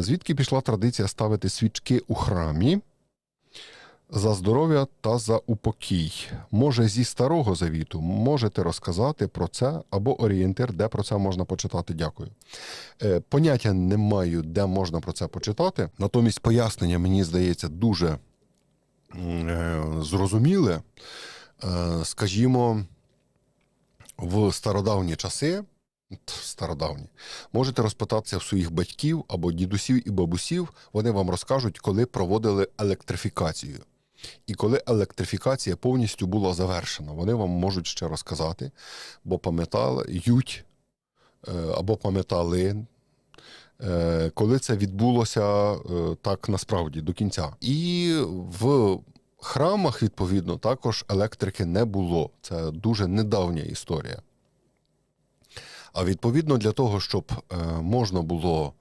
Звідки пішла традиція ставити свічки у храмі за здоров'я та за упокій? Може, зі старого завіту можете розказати про це або орієнтир, де про це можна почитати? Дякую. Е, Поняття не маю, де можна про це почитати. Натомість пояснення, мені здається, дуже е, зрозуміле. Е, Скажімо, в стародавні часи, стародавні, можете розпитатися в своїх батьків або дідусів і бабусів, вони вам розкажуть, коли проводили електрифікацію. І коли електрифікація повністю була завершена, вони вам можуть ще розказати, бо пам'ятали ють е, або пам'ятали, е, коли це відбулося е, так насправді до кінця. І в храмах, відповідно, також електрики не було. Це дуже недавня історія. А відповідно, для того, щоб е, можна було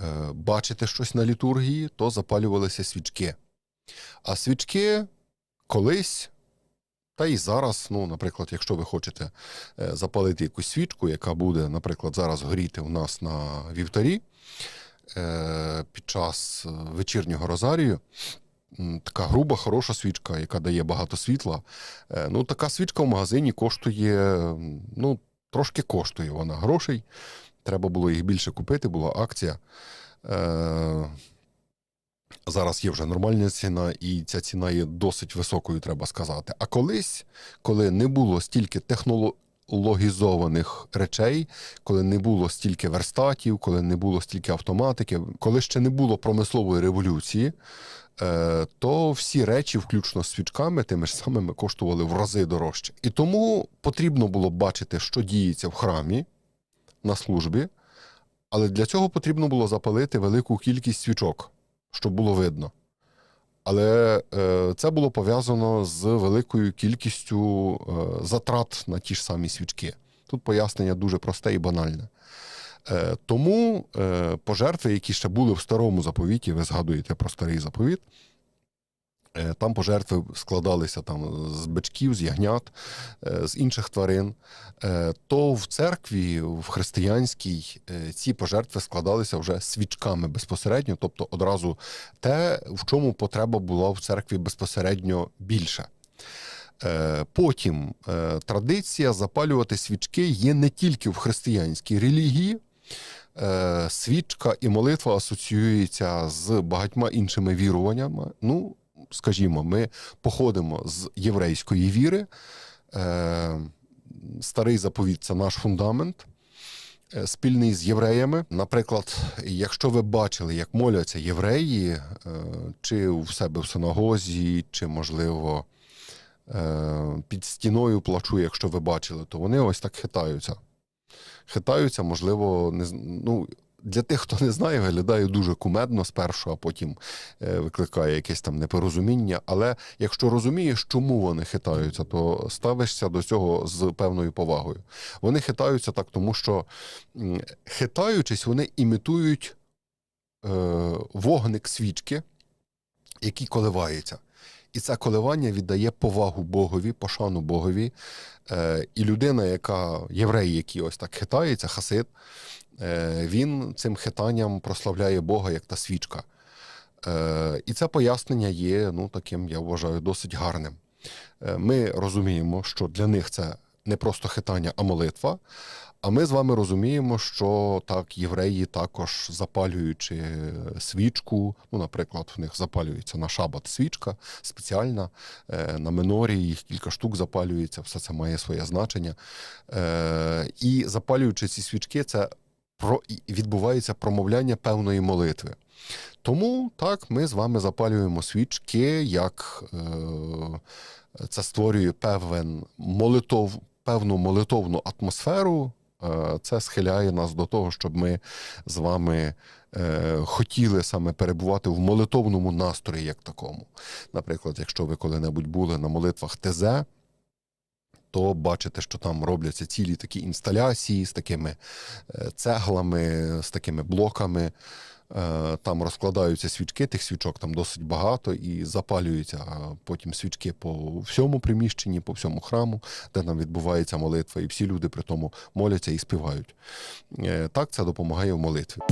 е, бачити щось на літургії, то запалювалися свічки. А свічки колись, та і зараз, ну, наприклад, якщо ви хочете е, запалити якусь свічку, яка буде, наприклад, зараз горіти у нас на вівтарі е, під час вечірнього розарію, така груба, хороша свічка, яка дає багато світла. Ну, така свічка в магазині коштує, ну, трошки коштує вона грошей. Треба було їх більше купити, була акція. Е, Зараз є вже нормальна ціна, і ця ціна є досить високою, треба сказати. А колись, коли не було стільки технологізованих речей, коли не було стільки верстатів, коли не було стільки автоматики, коли ще не було промислової революції, е, то всі речі, включно з свічками, тими ж самими коштували в рази дорожче. І тому потрібно було бачити, що діється в храмі на службі, але для цього потрібно було запалити велику кількість свічок, щоб було видно. Але е, це було пов'язано з великою кількістю е, затрат на ті ж самі свічки. Тут пояснення дуже просте і банальне. Е, тому пожертви, які ще були в старому заповіті, ви згадуєте про старий заповіт, там пожертви складалися там, з бичків, з ягнят, е, з інших тварин. Е, то в церкві, в християнській, е, ці пожертви складалися вже свічками безпосередньо, тобто одразу те, в чому потреба була в церкві безпосередньо більше. Е, Потім е, традиція запалювати свічки є не тільки в християнській релігії. Е, Свічка і молитва асоціюються з багатьма іншими віруваннями. Ну, скажімо, ми походимо з єврейської віри. Е, Старий заповіт це наш фундамент. е, Спільний з євреями. Наприклад, якщо ви бачили, як моляться євреї, е, чи в себе в синагозі, чи, можливо, під стіною плачу, якщо ви бачили, то вони ось так хитаються. Хитаються, можливо, не, ну, для тих, хто не знає, виглядає дуже кумедно спершу, а потім е, викликає якесь там непорозуміння. Але якщо розумієш, чому вони хитаються, то ставишся до цього з певною повагою. Вони хитаються так, тому що хитаючись, вони імітують е, вогник свічки, який коливається. І це коливання віддає повагу Богові, пошану Богові. Е, і людина, яка єврей, який ось так хитається, хасид, він цим хитанням прославляє Бога як та свічка. Е, і це пояснення є ну, таким, я вважаю, досить гарним. Е, ми розуміємо, що для них це не просто хитання, а молитва. А ми з вами розуміємо, що так, євреї також запалюючи свічку, ну, наприклад, в них запалюється на шабат свічка спеціальна, е, на минорі їх кілька штук запалюється, все це має своє значення. Е, І запалюючи ці свічки, це про відбувається промовляння певної молитви. Тому так, ми з вами запалюємо свічки, як е, це створює певен молитов, певну молитовну атмосферу. Е, Це схиляє нас до того, щоб ми з вами е, хотіли саме перебувати в молитовному настрої, як такому. Наприклад, якщо ви коли-небудь були на молитвах ТЗ, то бачите, що там робляться цілі такі інсталяції з такими е, цеглами, з такими блоками. Е, Там розкладаються свічки, тих свічок там досить багато, і запалюються потім свічки по всьому приміщенні, по всьому храму, де там відбувається молитва, і всі люди при тому моляться і співають. Е, Так це допомагає в молитві.